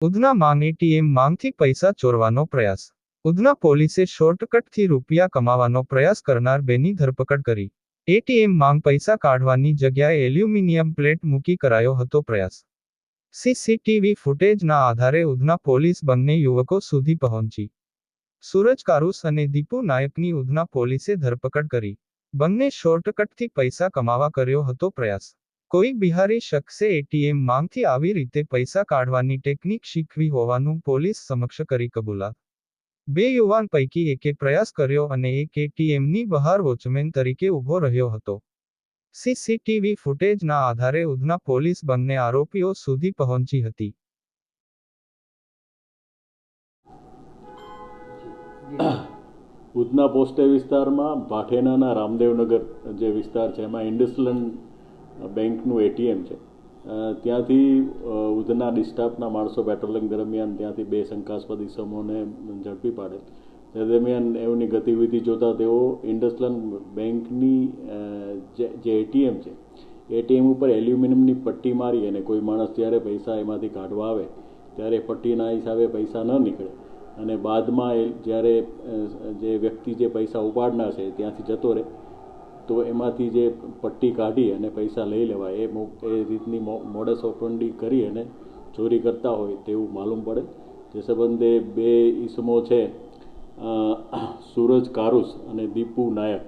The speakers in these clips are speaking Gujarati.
ઉધના માંગ એટીએમ માંગથી પૈસા ચોરવાનો પ્રયાસ. ઉધના પોલીસે શોર્ટકટથી રૂપિયા કમાવાનો પ્રયાસ કરનાર બેની ધરપકડ કરી. એટીએમ માંગ પૈસા કાઢવાની જગ્યાએ એલ્યુમિનિયમ પ્લેટ મૂકી કરાયો હતો પ્રયાસ. સીસીટીવી ફૂટેજના આધારે ઉધના પોલીસ બંને યુવકો સુધી પહોંચી. સૂરજ કારુસ અને દીપુ નાયકની ઉધના પોલીસે ધરપકડ કરી. બંને શોર્ટકટથી પૈસા કમાવા કર્યો હતો પ્રયાસ. કોઈ બિહારી શખ્સે એટીએમમાંથી આવી રીતે પૈસા કાઢવાની ટેકનિક શીખવી હોવાનું પોલીસ સમક્ષ કરી કબૂલાત. બે યુવાન પૈકી એકે પ્રયાસ કર્યો અને એક એટીએમની બહાર વોચમેન તરીકે ઊભો રહ્યો હતો. સીસીટીવી ફૂટેજના આધારે ઉધના પોલીસ બંને આરોપીઓ સુધી પહોંચી હતી. ઉધના પોસ્ટે વિસ્તારમાં ભાઠેનાના રામદેવનગર જે વિસ્તાર છે, એમાં ઇન્ડસલન્ડ બેંકનું એટીએમ છે. ત્યાંથી ઉધના ડિસ્ટાફના માણસો પેટ્રોલિંગ દરમિયાન ત્યાંથી બે શંકાસ્પદ ઇસમોને ઝડપી પાડે. તે દરમિયાન એમની ગતિવિધિ જોતા તેઓ ઇન્ડસલન્ડ બેંકની જે જે એટીએમ છે, એટીએમ ઉપર એલ્યુમિનિયમની પટ્ટી મારી અને કોઈ માણસ જ્યારે પૈસા એમાંથી કાઢવા આવે, ત્યારે પટ્ટીના હિસાબે પૈસા ન નીકળે. અને બાદમાં એ જ્યારે જે વ્યક્તિ જે પૈસા ઉપાડનાર છે ત્યાંથી જતો રહે. તો એમાંથી જે પટ્ટી કાઢી અને પૈસા લઈ લેવાય એ એ રીતની મોડસ ઓપરંડી કરી અને ચોરી કરતા હોય તેવું માલુમ પડે. જે સંબંધે બે ઈસમો છે સૂરજ કારુસ અને દીપુ નાયક.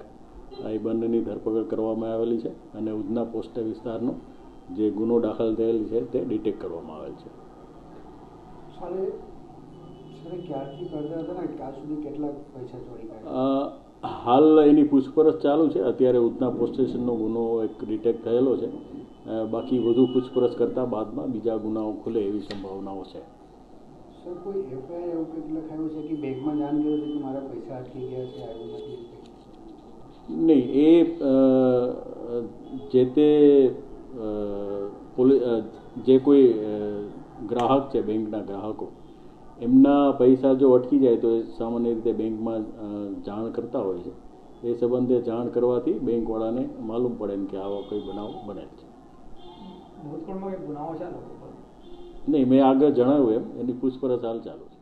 આ એ બંનેની ધરપકડ કરવામાં આવેલી છે અને ઉધના પોસ્ટ વિસ્તારનો જે ગુનો દાખલ થયેલ છે તે ડિટેક્ટ કરવામાં આવેલ છે. ક્યારથી કરતા હતા ને? કેટલા પૈસા ચોરી હાલ એની પૂછપરછ ચાલુ છે. અત્યારે ઉધના પોલીસ સ્ટેશનનો ગુનો એક ડિટેક્ટ થયેલો છે. બાકી વધુ પૂછપરછ કરતા બાદમાં બીજા ગુનાઓ ખુલે એવી સંભાવનાઓ છે? નહીં એ જે તે જે કોઈ ગ્રાહક છે બેંકના ગ્રાહકો એમના પૈસા જો અટકી જાય તો એ સામાન્ય રીતે બેંકમાં જાણ કરતા હોય છે. એ સંબંધે જાણ કરવાથી બેંકવાળાને માલુમ પડે કે આવો કોઈ બનાવ બનેલ છે? નહીં મેં આગળ જણાવ્યું એમ. એની પૂછપરછ હાલ ચાલુ છે.